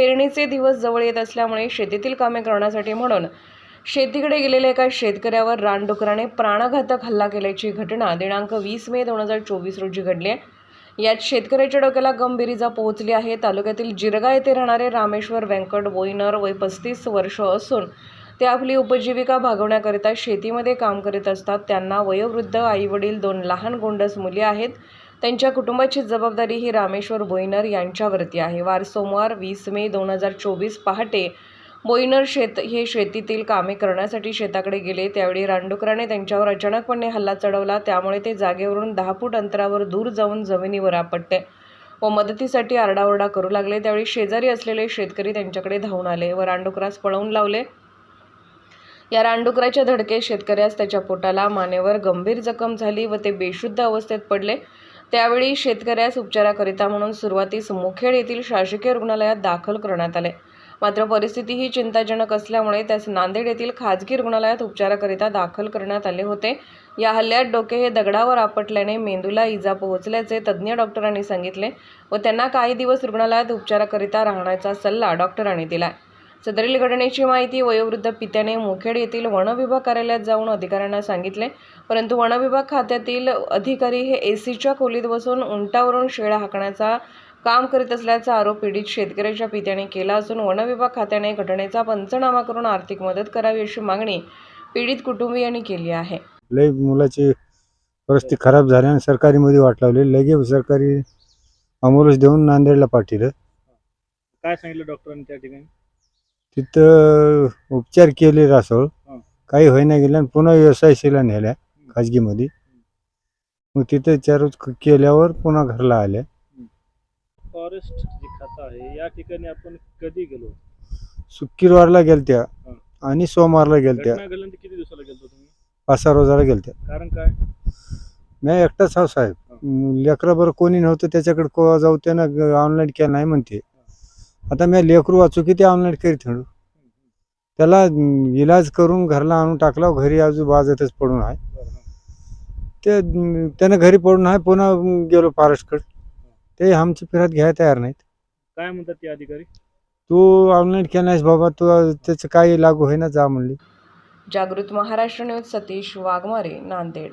पेरणीचे दिवस जवळ येत असल्यामुळे शेतीतील कामे करण्यासाठी म्हणून शेतीकडे गेलेल्या एका शेतकऱ्यावर रानडुकराने प्राणघातक हल्ला केल्याची घटना दिनांक वीस मे दोन हजार चोवीस रोजी घडली आहे. यात शेतकऱ्याच्या डोक्याला गंभीर इजा पोहोचली आहे. तालुक्यातील जिरगा येथे राहणारे रामेश्वर व्यंकट बोईनर वय पस्तीस वर्ष असून ते आपली उपजीविका भागवण्याकरिता शेतीमध्ये काम करीत असतात. त्यांना वयोवृद्ध आईवडील दोन लहान गोंडस मुली आहेत. त्यांच्या कुटुंबाची जबाबदारी ही रामेश्वर बोईनर यांच्यावरती आहे. वार सोमवार वीस मे दोन हजार चोवीस पहाटे बोईनर शेत हे शेतीतील कामे करण्यासाठी शेताकडे गेले. त्यावेळी रानडुकराने त्यांच्यावर अचानकपणे हल्ला चढवला. त्यामुळे ते जागेवरून दहा फूट अंतरावर दूर जाऊन जमिनीवर आपटते व मदतीसाठी आरडाओरडा करू लागले. त्यावेळी शेजारी असलेले शेतकरी त्यांच्याकडे धावून आले व रानडुकरास पळवून लावले. या रानडुकराच्या धडकेत शेतकऱ्यास त्याच्या पोटाला मानेवर गंभीर जखम झाली व ते बेशुद्ध अवस्थेत पडले. त्यावेळी शेतकऱ्यास उपचाराकरिता म्हणून सुरुवातीस मुखेड येथील शासकीय रुग्णालयात दाखल करण्यात आले. मात्र परिस्थिती ही चिंताजनक असल्यामुळे त्यास नांदेड येथील खाजगी रुग्णालयात उपचाराकरिता दाखल करण्यात आले होते. या हल्ल्यात डोके हे दगडावर आपटल्याने मेंदूला इजा पोहोचल्याचे तज्ज्ञ डॉक्टरांनी सांगितले व त्यांना काही दिवस रुग्णालयात उपचाराकरिता राहण्याचा सल्ला डॉक्टरांनी दिला सदरील घटनेची माहिती वयोवृद्ध पित्याने मुखेड येथील वनविभाग कार्यालयात जाऊन अधिकाऱ्यांना सांगितले. परंतु वनविभाग खात्यातील अधिकारी हे एसीच्या खोलीत बसून उंटावरून शेळ्या हाकण्याचा काम करीत असल्याचा आरोप पीडित शेतकऱ्याच्या पित्याने केला असून वनविभाग खात्याने घटनेचा पंचनामा करून आर्थिक मदत करावी अशी मागणी पीडित कुटुंबियांनी केली आहे. लय मुलाची परिस्थिती खराब झाल्याने सरकारीमध्ये वाट लावली. लगे सरकारी अमोलच देऊन नांदेडला पाठवलं काय सांगितलं डॉक्टरांनी त्या ठिकाणी? तिथं उपचार केले रासोळ. काही होईना गेलं आणि पुन्हा व्यवसायशीला नेल्या खाजगीमध्ये. मग तिथं चार केल्यावर पुन्हा घरला आल्या. फॉरेस्ट जे खातं आहे या ठिकाणी आपण कधी गेलो? शुक्रवारला गेलत्या. आणि सोमवारला गेलत्या. घटना घडल्यानंतर किती दिवसाला गेलो तुम्ही? पाच सहा रोजाला गेलत्या. कारण काय? मी एकटाच हा साहेब. लेकरं बरं कोणी नव्हतं त्याच्याकडे को जाऊ त्यानं ऑनलाईन केलं नाही म्हणते. आता मी लेकरू वाचू किती ऑनलाईन करीत हिंडू त्याला इलाज करून घरला आणून टाकला घरी आजूबाजूतच पडून आहे. हं. ते त्यानं घरी पडून आहे पुन्हा गेलो फॉरेस्टकडे ते आमची फिरत घ्यायला तयार नाहीत. काय म्हणतात ते अधिकारी? तू ऑनलाईन केलं नाहीस बाबा तू त्याचं काही लागू होईना जा म्हणली. जागृत महाराष्ट्र न्यूज सतीश वाघमारे नांदेड.